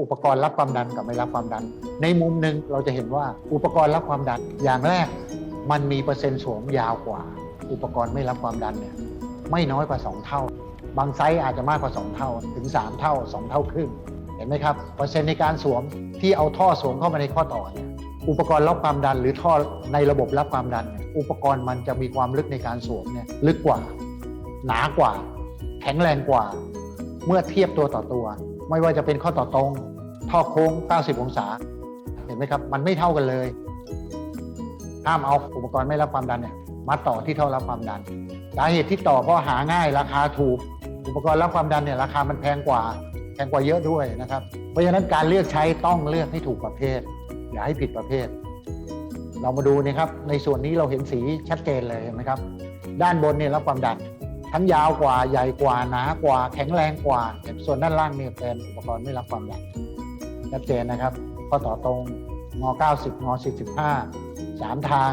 อุปกรณ์รับความดันกับไม่รับความดัน ในมุมหนึ่งเราจะเห็นว่าอุปกรณ์รับความดันอย่างแรก มันมีเปอร์เซ็นต์สวมยาวกว่า อุปกรณ์ไม่รับความดันเนี่ยไม่น้อยกว่า 2 เท่า บางไซส์อาจจะมากกว่า 2 เท่าถึง 3 เท่า 2 เท่าครึ่งเห็นไหมครับเปอร์เซ็นต์ในการสวมที่เอาท่อสวมเข้ามาในข้อต่อเนี่ยอุปกรณ์รับความดันหรือท่อในระบบรับความดันเนี่ยอุปกรณ์มันจะมีความลึกในการสวมเนี่ยลึกกว่า หนากว่า แข็งแรงกว่า เมื่อเทียบตัวต่อตัว ไม่ว่าจะเป็นข้อต่อตรง ท่อโค้ง 90 องศา เห็นไหมครับ มันไม่เท่ากันเลยห้ามเอาอุปกรณ์ไม่รับความดันเนี่ยมาต่อที่ท่อรับความดัน สาเหตุที่ต่อเพราะหาง่ายราคาถูก อุปกรณ์รับความดันเนี่ยราคามันแพงกว่าแพงกว่าเยอะด้วยนะครับ เพราะฉะนั้นการเลือกใช้ต้องเลือกให้ถูกประเภท อย่าให้ผิดประเภท เรามาดูนะครับในส่วนนี้เราเห็นสีชัดเจนเลยเห็นไหมครับ ด้านบนเนี่ยรับความดัน ทั้งยาวกว่าใหญ่กว่าหนากว่า แข็งแรงกว่า ส่วนด้านล่างเนี่ยเป็นอุปกรณ์ไม่รับความดันชัดเจนนะครับ ข้อต่อตรงง 90ง45 3 ทาง